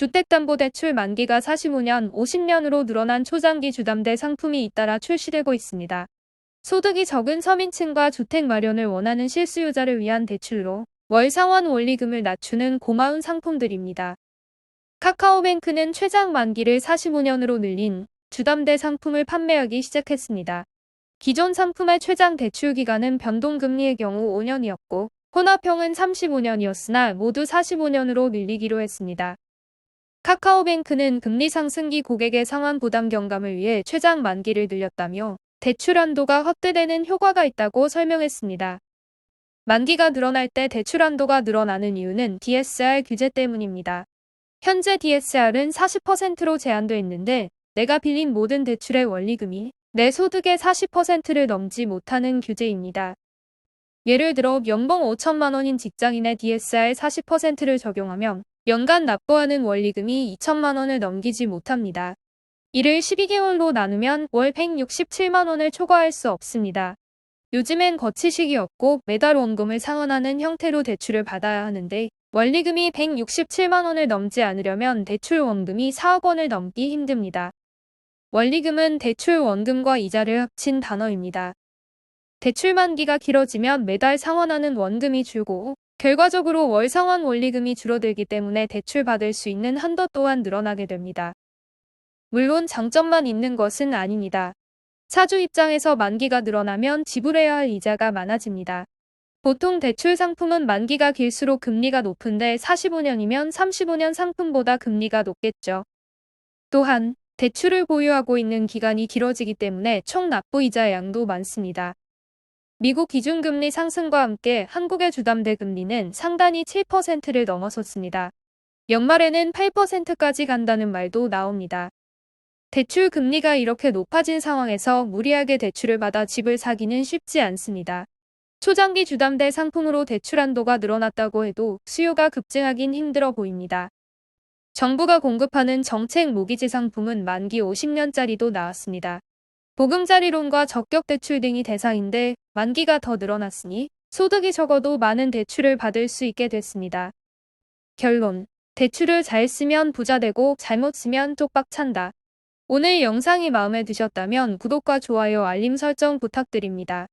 주택담보대출 만기가 45년, 50년으로 늘어난 초장기 주담대 상품이 잇따라 출시되고 있습니다. 소득이 적은 서민층과 주택 마련을 원하는 실수요자를 위한 대출로 월 상환 원리금을 낮추는 고마운 상품들입니다. 카카오뱅크는 최장 만기를 45년으로 늘린 주담대 상품을 판매하기 시작했습니다. 기존 상품의 최장 대출 기간은 변동금리의 경우 5년이었고 혼합형은 35년이었으나 모두 45년으로 늘리기로 했습니다. 카카오뱅크는 금리 상승기 고객의 상환 부담 경감을 위해 최장 만기를 늘렸다며 대출 한도가 확대되는 효과가 있다고 설명했습니다. 만기가 늘어날 때 대출 한도가 늘어나는 이유는 DSR 규제 때문입니다. 현재 DSR은 40%로 제한돼 있는데 내가 빌린 모든 대출의 원리금이 내 소득의 40%를 넘지 못하는 규제입니다. 예를 들어 연봉 5천만 원인 직장인의 DSR 40%를 적용하면 연간 납부하는 원리금이 2천만 원을 넘기지 못합니다. 이를 12개월로 나누면 월 167만 원을 초과할 수 없습니다. 요즘엔 거치식이 없고 매달 원금을 상환하는 형태로 대출을 받아야 하는데 원리금이 167만 원을 넘지 않으려면 대출 원금이 4억 원을 넘기 힘듭니다. 원리금은 대출 원금과 이자를 합친 단어입니다. 대출 만기가 길어지면 매달 상환하는 원금이 줄고 결과적으로 월 상환 원리금이 줄어들기 때문에 대출 받을 수 있는 한도 또한 늘어나게 됩니다. 물론 장점만 있는 것은 아닙니다. 차주 입장에서 만기가 늘어나면 지불해야 할 이자가 많아집니다. 보통 대출 상품은 만기가 길수록 금리가 높은데 45년이면 35년 상품보다 금리가 높겠죠. 또한 대출을 보유하고 있는 기간이 길어지기 때문에 총 납부 이자 양도 많습니다. 미국 기준금리 상승과 함께 한국의 주담대 금리는 상단이 7%를 넘어섰습니다. 연말에는 8%까지 간다는 말도 나옵니다. 대출 금리가 이렇게 높아진 상황에서 무리하게 대출을 받아 집을 사기는 쉽지 않습니다. 초장기 주담대 상품으로 대출 한도가 늘어났다고 해도 수요가 급증하긴 힘들어 보입니다. 정부가 공급하는 정책 모기지 상품은 만기 50년짜리도 나왔습니다. 보금자리론과 적격 대출 등이 대상인데 만기가 더 늘어났으니 소득이 적어도 많은 대출을 받을 수 있게 됐습니다. 결론. 대출을 잘 쓰면 부자 되고 잘못 쓰면 쪽박 찬다. 오늘 영상이 마음에 드셨다면 구독과 좋아요 알림 설정 부탁드립니다.